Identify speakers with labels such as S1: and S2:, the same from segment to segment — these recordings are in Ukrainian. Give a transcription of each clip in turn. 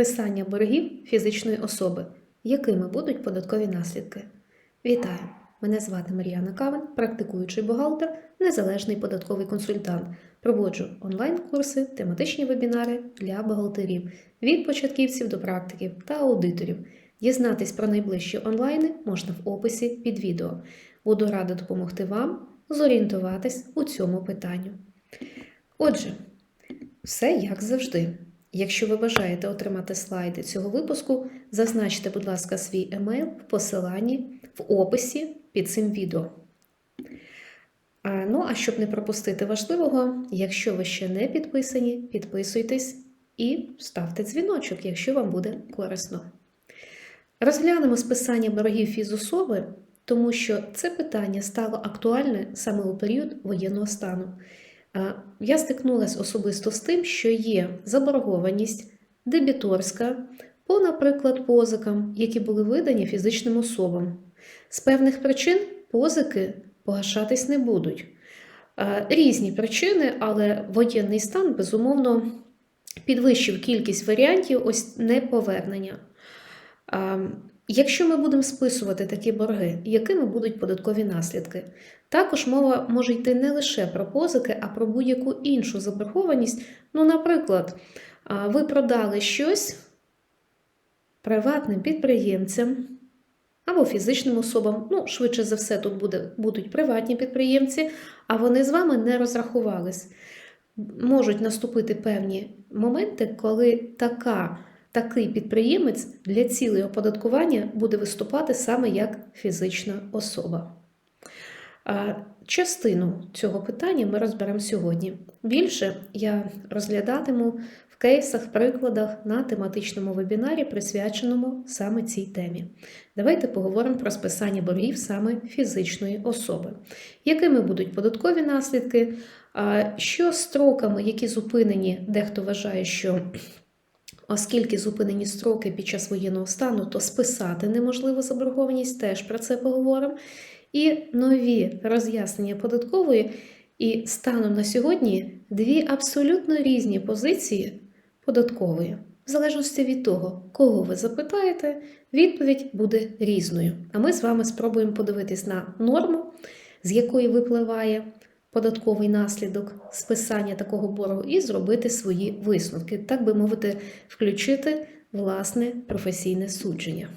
S1: Списання боргів фізичної особи. Якими будуть податкові наслідки? Вітаю! Мене звати Мар'яна Кавен, практикуючий бухгалтер, незалежний податковий консультант. Проводжу онлайн-курси, тематичні вебінари для бухгалтерів від початківців до практиків та аудиторів. Дізнатись про найближчі онлайни можна в описі під відео. Буду рада допомогти вам зорієнтуватись у цьому питанню. Отже, все як завжди. Якщо ви бажаєте отримати слайди цього випуску, зазначте, будь ласка, свій емейл в посиланні в описі під цим відео. Ну, а щоб не пропустити важливого, якщо ви ще не підписані, підписуйтесь і ставте дзвіночок, якщо вам буде корисно. Розглянемо списання боргів фізособи, тому що це питання стало актуальне саме у період воєнного стану. А, Я стикнулася особисто з тим, що є заборгованість дебіторська по, наприклад, позикам, які були видані фізичним особам. З певних причин позики погашатись не будуть. Різні причини, але воєнний стан, безумовно, підвищив кількість варіантів ось неповернення. Якщо ми будемо списувати такі борги, якими будуть податкові наслідки? Також мова може йти не лише про позики, а про будь-яку іншу заборгованість. Ну, наприклад, ви продали щось приватним підприємцям або фізичним особам. Ну, швидше за все, тут буде, будуть приватні підприємці, а вони з вами не розрахувались. Можуть наступити певні моменти, коли така такий підприємець для цілей оподаткування буде виступати саме як фізична особа. Частину цього питання ми розберемо сьогодні. Більше я розглядатиму в кейсах, прикладах на тематичному вебінарі, присвяченому саме цій темі. Давайте поговоримо про списання боргів саме фізичної особи. Якими будуть податкові наслідки? Що строками, які зупинені, дехто вважає, що Оскільки зупинені строки під час воєнного стану, то списати неможливо заборгованість, теж про це поговоримо. І нові роз'яснення податкової, і станом на сьогодні дві абсолютно різні позиції податкової. В залежності від того, кого ви запитаєте, відповідь буде різною. А ми з вами спробуємо подивитись на норму, з якої випливає податковий наслідок списання такого боргу і зробити свої висновки, так би мовити, включити власне професійне судження.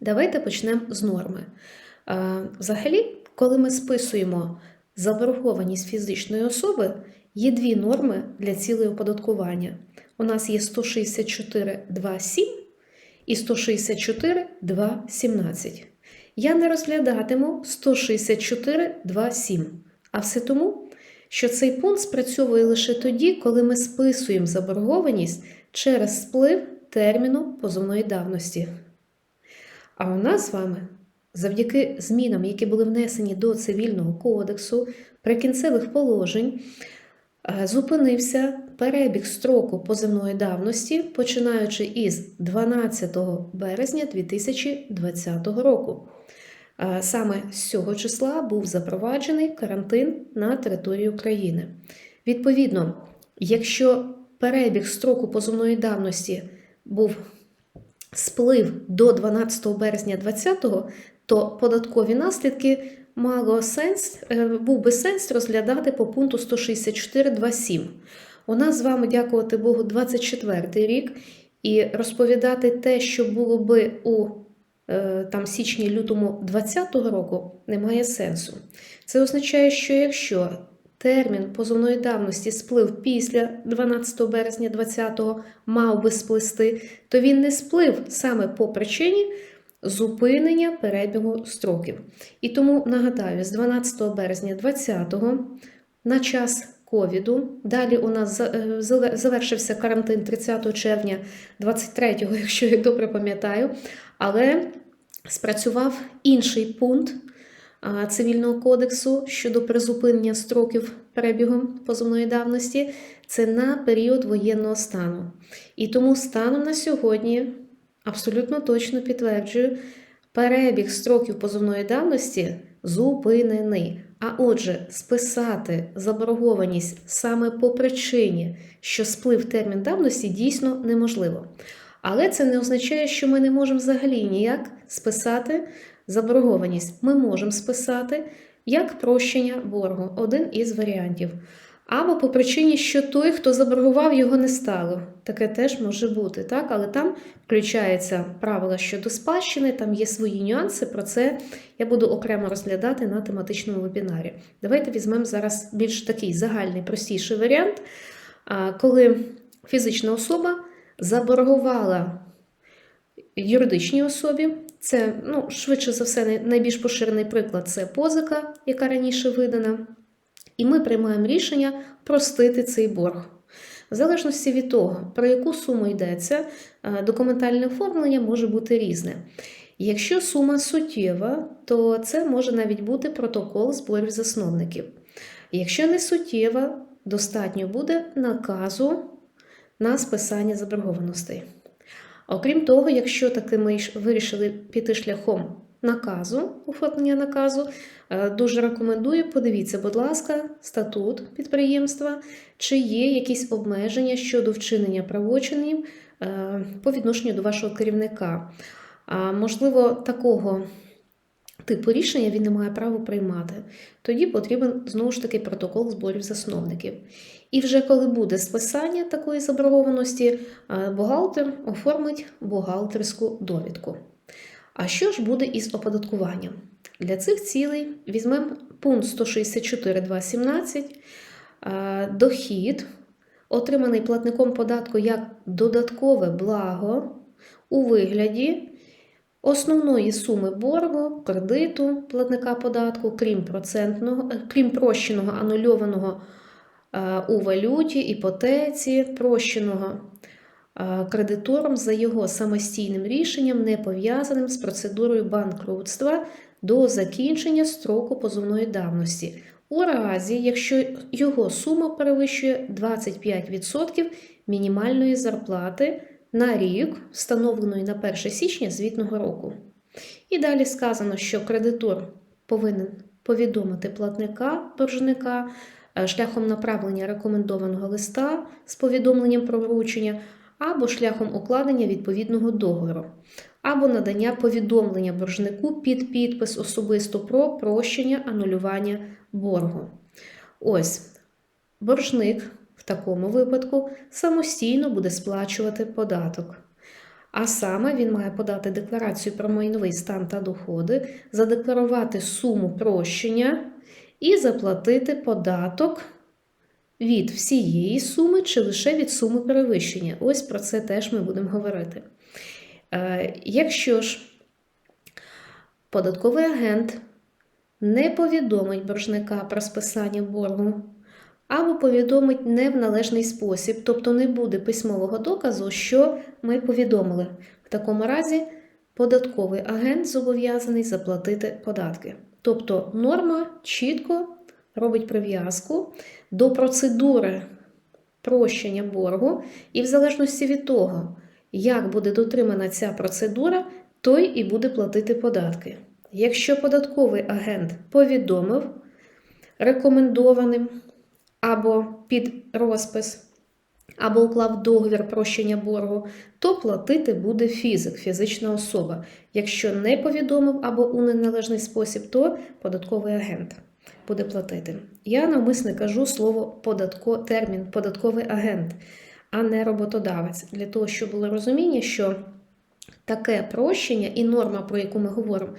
S1: Давайте почнемо з норми. Взагалі, коли ми списуємо заборгованість фізичної особи, є дві норми для цілої оподаткування. У нас є 164.2.7 і 164.2.17. Я не розглядатиму 164.2.7. А все тому, що цей пункт спрацьовує лише тоді, коли ми списуємо заборгованість через сплив терміну позовної давності. А у нас з вами, завдяки змінам, які були внесені до Цивільного кодексу, прикінцевих положень, е, зупинився перебіг строку позовної давності, починаючи із 12 березня 2020 року. Саме з цього числа був запроваджений карантин на території України. Відповідно, якщо перебіг строку позовної давності був сплив до 12 березня 2020, то податкові наслідки мало сенс, е, був би сенс розглядати по пункту 164.2.7. У нас з вами, дякувати Богу, 24 рік, і розповідати те, що було би у Е, там січні-лютому 2020 року немає сенсу. Це означає, що якщо термін позовної давності сплив після 12 березня 2020 мав би сплисти, то він не сплив саме по причині зупинення перебігу строків. І тому нагадаю, з 12 березня 2020 на час ковіду. Далі у нас е, завершився карантин 30 червня 23-го, якщо я добре пам'ятаю. Але спрацював інший пункт Цивільного кодексу щодо призупинення строків перебігу позовної давності це на період воєнного стану. І тому станом на сьогодні абсолютно точно підтверджую, перебіг строків позовної давності зупинений. А отже, списати заборгованість саме по причині, що сплив термін давності, дійсно неможливо. Але це не означає, що ми не можемо взагалі ніяк списати заборгованість. Ми можемо списати як прощення боргу, один із варіантів. Або по причині, що той, хто заборгував, його не стало. Таке теж може бути, так? але там включаються правила щодо спадщини, там є свої нюанси. Про це я буду окремо розглядати на тематичному вебінарі. Давайте візьмемо зараз більш такий загальний, простіший варіант, коли фізична особа заборгувала юридичній особі. Це, ну, швидше за все, найбільш поширений приклад це позика, яка раніше видана. І ми приймаємо рішення простити цей борг. В залежності від того, про яку суму йдеться, е, документальне оформлення може бути різне. Якщо сума суттєва, то це може навіть бути протокол зборів засновників. Якщо не суттєва, достатньо буде наказу на списання заборгованостей. Окрім того, якщо таки ми вирішили піти шляхом наказу, оформлення наказу, е, дуже рекомендую, подивіться, будь ласка, статут підприємства, чи є якісь обмеження щодо вчинення правочинів е, по відношенню до вашого керівника. Можливо, такого типу рішення він не має права приймати. Тоді потрібен знову ж таки протокол зборів засновників. І вже коли буде списання такої заборгованості, е, бухгалтер оформить бухгалтерську довідку. А що ж буде із оподаткуванням? Для цих цілей візьмемо пункт 164.2.17, е, дохід, отриманий платником податку як додаткове благо у вигляді основної суми боргу, кредиту платника податку, крім процентного, е, крім прощеного анульованого у валюті, іпотеці, прощеного кредитором за його самостійним рішенням, не пов'язаним з процедурою банкрутства до закінчення строку позовної давності. У разі, якщо його сума перевищує 25% мінімальної зарплати на рік, встановленої на 1 січня звітного року. І далі сказано, що кредитор повинен повідомити платника боржника е, шляхом направлення рекомендованого листа з повідомленням про вручення або шляхом укладення відповідного договору, або надання повідомлення боржнику під підпис особисто про прощення анулювання боргу. Ось боржник в такому випадку самостійно буде сплачувати податок. А саме він має подати декларацію про майновий стан та доходи, задекларувати суму прощення і заплатити податок від всієї суми чи лише від суми перевищення. Ось про це теж ми будемо говорити. Е, Якщо ж податковий агент не повідомить боржника про списання боргу, або повідомить не в належний спосіб, тобто не буде письмового доказу, що ми повідомили. В такому разі податковий агент зобов'язаний заплатити податки. Тобто норма чітко робить прив'язку до процедури прощення боргу, і в залежності від того, як буде дотримана ця процедура, той і буде платити податки. Якщо податковий агент повідомив рекомендованим або під розпис, або уклав договір прощення боргу, то платити буде фізик, фізична особа. Якщо не повідомив або у неналежний спосіб, то податковий агент буде платити. Я навмисне кажу слово податко, термін податковий агент, а не роботодавець, для того, щоб було розуміння, що таке прощення і норма, про яку ми говоримо,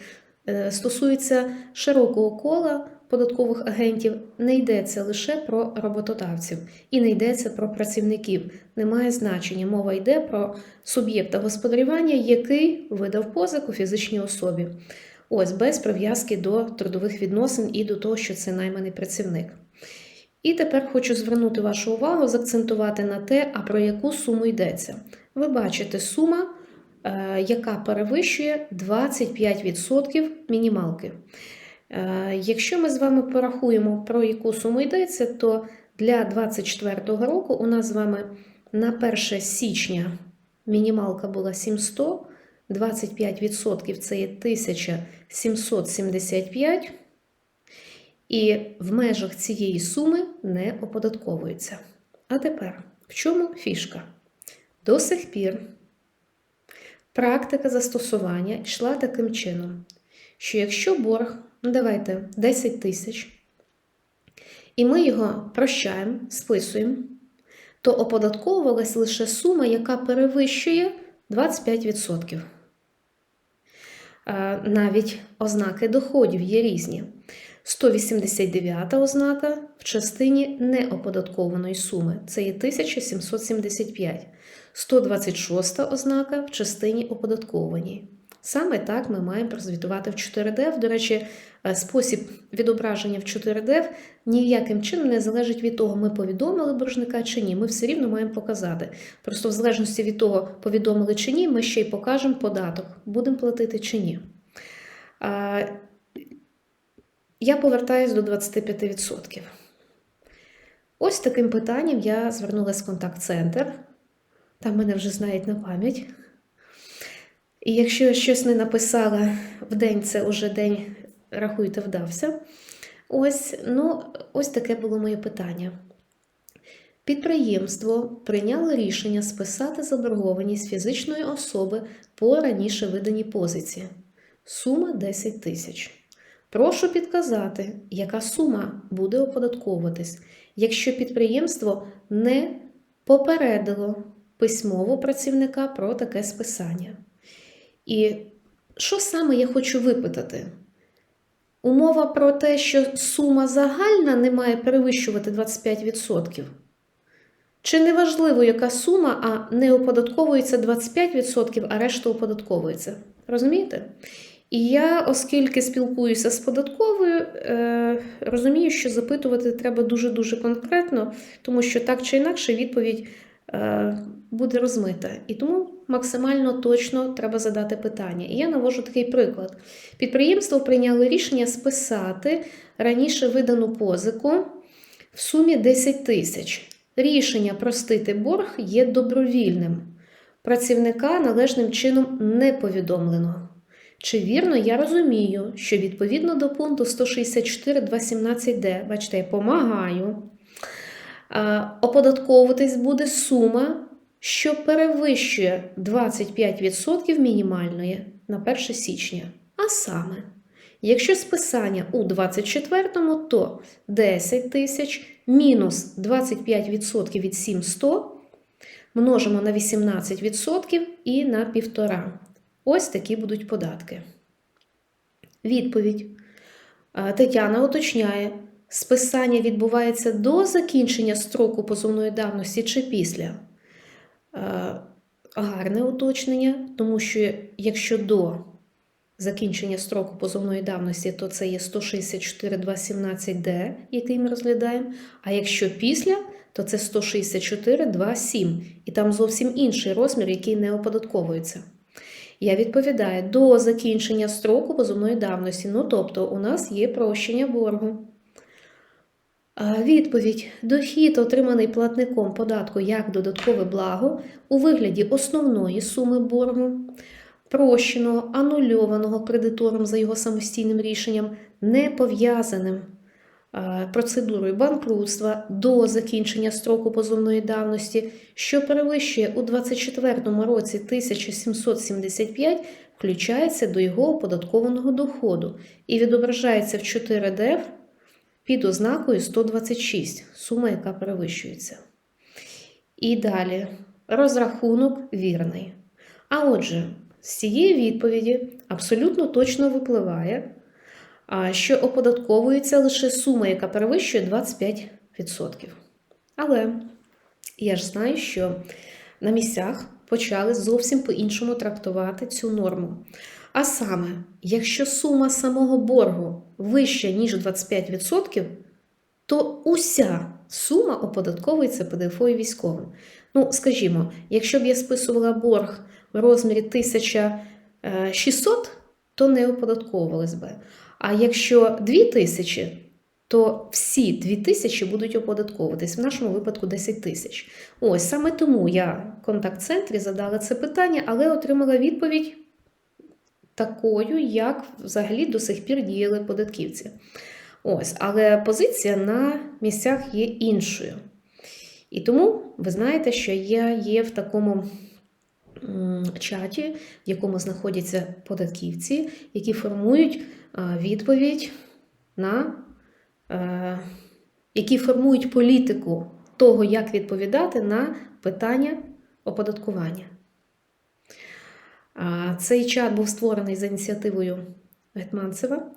S1: е, стосується широкого кола податкових агентів, не йдеться лише про роботодавців і не йдеться про працівників. Немає значення. Мова йде про суб'єкта господарювання, який видав позику фізичній особі. Ось без прив'язки до трудових відносин і до того, що це найманий працівник. І тепер хочу звернути вашу увагу, заакцентувати на те, а про яку суму йдеться. Ви бачите сума, е, яка перевищує 25% мінімалки. Е, Якщо ми з вами порахуємо, про яку суму йдеться, то для 2024 року у нас з вами на 1 січня мінімалка була 700, 25% це є 1775. і в межах цієї суми не оподатковується. А тепер, в чому фішка? До сих пір практика застосування йшла таким чином, що якщо борг, ну давайте 10 тисяч, і ми його прощаємо, списуємо, то оподатковувалась лише сума, яка перевищує 25%. А, Навіть ознаки доходів є різні. 189 ознака в частині неоподаткованої суми це є 1775. 126 ознака в частині оподаткованій. Саме так ми маємо прозвітувати в 4DF. До речі, е, спосіб відображення в 4DF ніяким чином не залежить від того, ми повідомили боржника чи ні. Ми все рівно маємо показати. Просто в залежності від того, повідомили чи ні, ми ще й покажемо податок, будемо платити чи ні. Я повертаюсь до 25%. Ось таким питанням я звернулася в контакт-центр. Там мене вже знають на пам'ять. І якщо я щось не написала в день, це вже день, рахуйте, вдався. Ось, ну, ось таке було моє питання. Підприємство прийняло рішення списати заборгованість фізичної особи по раніше виданій позиції. Сума 10 тисяч. Прошу підказати, яка сума буде оподатковуватись, якщо підприємство не попередило письмово працівника про таке списання. І що саме я хочу випитати? Умова про те, що сума загальна не має перевищувати 25%. Чи не важливо, яка сума, а не оподатковується 25%, а решта оподатковується? Розумієте? І я, оскільки спілкуюся з податковою, е, розумію, що запитувати треба дуже-дуже конкретно, тому що так чи інакше відповідь е, буде розмита. І тому максимально точно треба задати питання. І я навожу такий приклад. Підприємство прийняло рішення списати раніше видану позику в сумі 10 тисяч. Рішення простити борг є добровільним. Працівника належним чином не повідомлено. Чи вірно я розумію, що відповідно до пункту 164.217d, бачите, я помагаю, оподатковуватись буде сума, що перевищує 25% мінімальної на 1 січня. А саме, якщо списання у 24-му, то 10 тисяч мінус 25% від 700 множимо на 18% і на 1,5. Ось такі будуть податки. Відповідь. Тетяна уточняє, списання відбувається до закінчення строку позовної давності чи після. Гарне уточнення, тому що якщо до закінчення строку позовної давності, то це є 164.217D, який ми розглядаємо. А якщо після, то це 164.2.7. І там зовсім інший розмір, який не оподатковується. Я відповідаю до закінчення строку позовної давності. Ну, тобто, у нас є прощення боргу. Відповідь: дохід, отриманий платником податку як додаткове благо у вигляді основної суми боргу, прощеного, анульованого кредитором за його самостійним рішенням, не пов'язаним процедурою банкрутства до закінчення строку позовної давності, що перевищує у 2024 році 1775, включається до його оподаткованого доходу і відображається в 4ДФ під ознакою 126, сума, яка перевищується. І далі розрахунок вірний. А отже, з цієї відповіді абсолютно точно випливає, що оподатковується лише сума, яка перевищує 25%. Але я ж знаю, що на місцях почали зовсім по-іншому трактувати цю норму. А саме, якщо сума самого боргу вища, ніж 25%, то уся сума оподатковується ПДФО і військовим. Ну, скажімо, якщо б я списувала борг в розмірі 1600, то не оподатковувалась би. А якщо 2000, то всі 2000 будуть оподатковуватись, в нашому випадку 10 тисяч. Ось саме тому я в контакт-центрі задала це питання, але отримала відповідь такою, як взагалі до сих пір діяли податківці. Ось, але позиція на місцях є іншою. І тому ви знаєте, що я є в такому чаті, в якому знаходяться податківці, які формують відповідь на е, які формують політику того, як відповідати на питання оподаткування. Цей чат був створений за ініціативою Гетманцева.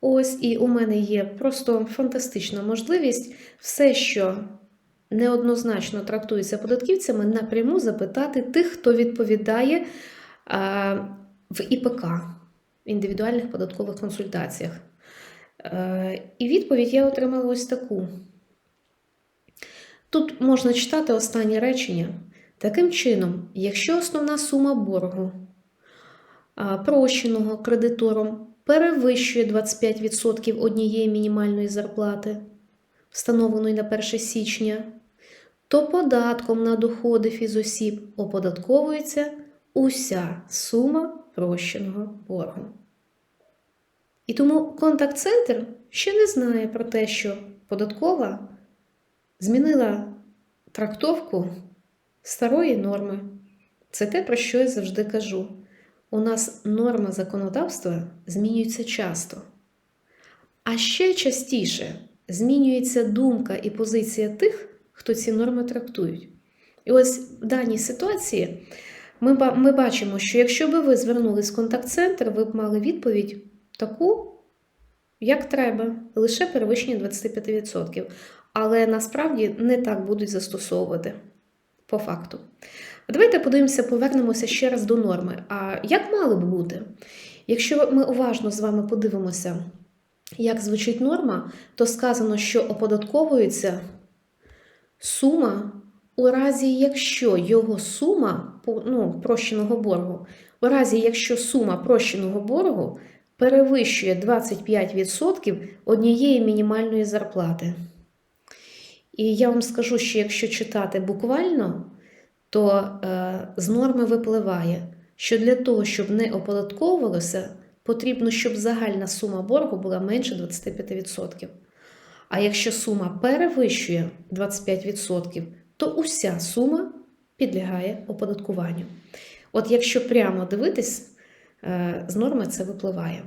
S1: Ось, і у мене є просто фантастична можливість все, що неоднозначно трактується податківцями, напряму запитати тих, хто відповідає в ІПК індивідуальних податкових консультаціях. І відповідь я отримала ось таку. Тут можна читати останнє речення. Таким чином, якщо основна сума боргу прощеного кредитором перевищує 25% однієї мінімальної зарплати, встановленої на 1 січня, то податком на доходи фізосіб оподатковується уся сума прощеного боргу. І тому контакт-центр ще не знає про те, що податкова змінила трактовку старої норми. Це те, про що я завжди кажу. У нас норма законодавства змінюється часто. А ще частіше змінюється думка і позиція тих, хто ці норми трактують. І ось в даній ситуації ми, ми бачимо, що якщо би ви звернулись в контакт-центр, ви б мали відповідь таку, як треба, лише перевищення 25%. Але насправді не так будуть застосовувати по факту. Давайте подивимося, повернемося ще раз до норми. А як мало б бути? Якщо ми уважно з вами подивимося, як звучить норма, то сказано, що оподатковується сума у разі, якщо його сума ну, прощеного боргу, у разі, якщо сума прощеного боргу перевищує 25% однієї мінімальної зарплати. І я вам скажу, що якщо читати буквально, то е, з норми випливає, що для того, щоб не оподатковувалося, потрібно, щоб загальна сума боргу була менше 25%. А якщо сума перевищує 25%, то уся сума підлягає оподаткуванню. От якщо прямо дивитись, е, з норми це випливає.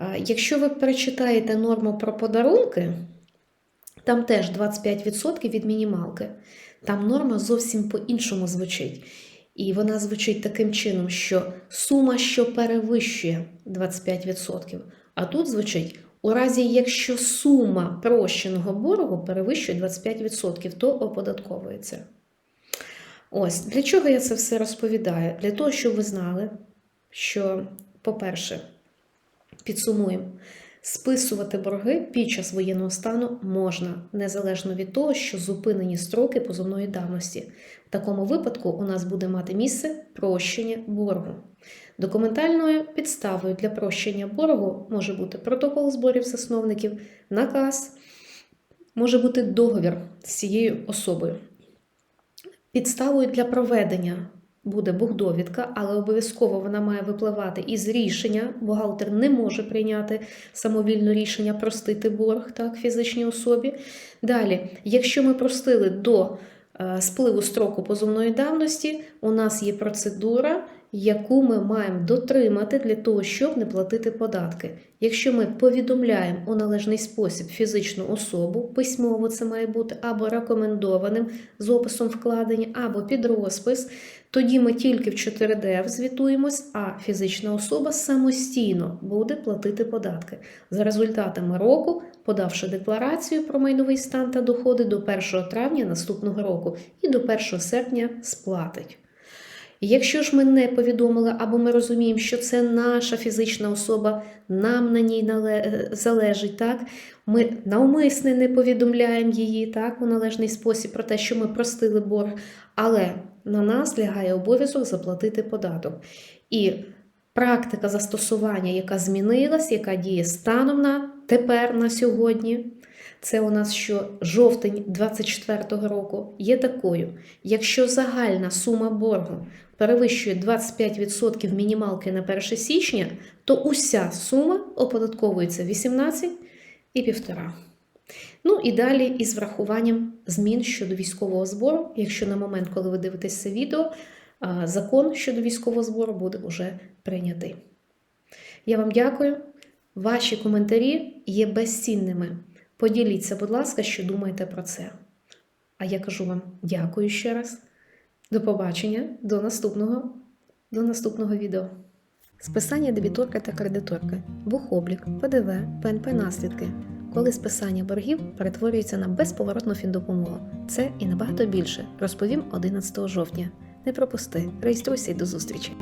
S1: Е, Якщо ви перечитаєте норму про подарунки, там теж 25% від мінімалки. Там норма зовсім по-іншому звучить. І вона звучить таким чином, що сума, що перевищує 25%. А тут звучить, у разі, якщо сума прощеного боргу перевищує 25%, то оподатковується. Ось для чого я це все розповідаю? Для того, щоб ви знали, що, по-перше, підсумуємо, списувати борги під час воєнного стану можна, незалежно від того, що зупинені строки позовної давності. В такому випадку у нас буде мати місце прощення боргу. Документальною підставою для прощення боргу може бути протокол зборів засновників, наказ, може бути договір з цією особою. Підставою для проведення буде бухдовідка, але обов'язково вона має випливати із рішення. Бухгалтер не може прийняти самовільно рішення простити борг так, фізичній особі. Далі, якщо ми простили до е, спливу строку позовної давності, у нас є процедура, яку ми маємо дотримати для того, щоб не платити податки. Якщо ми повідомляємо у належний спосіб фізичну особу, письмово це має бути або рекомендованим з описом вкладення, або під розпис, тоді ми тільки в 4ДФ звітуємось, а фізична особа самостійно буде платити податки. За результатами року, подавши декларацію про майновий стан та доходи до 1 травня наступного року і до 1 серпня сплатить. Якщо ж ми не повідомили, або ми розуміємо, що це наша фізична особа, нам на ній залежить, так? ми навмисне не повідомляємо її так, у належний спосіб про те, що ми простили борг, але на нас лягає обов'язок заплатити податок. І практика застосування, яка змінилась, яка діє станом на тепер, на сьогодні, це у нас що жовтень 24-го року є такою. Якщо загальна сума боргу перевищує 25% мінімалки на 1 січня, то уся сума оподатковується 18 і півтора. Ну і далі із врахуванням змін щодо військового збору, якщо на момент, коли ви дивитесь це відео, закон щодо військового збору буде вже прийнятий. Я вам дякую. Ваші коментарі є безцінними. Поділіться, будь ласка, що думаєте про це. А я кажу вам дякую ще раз. До побачення, до наступного, до наступного відео. Списання дебіторка та кредиторка, бухоблік, ПДВ, ПНП наслідки. Коли списання боргів перетворюється на безповоротну фіндопомогу. Це і набагато більше, розповім 11 жовтня. Не пропусти, реєструйся і до зустрічі!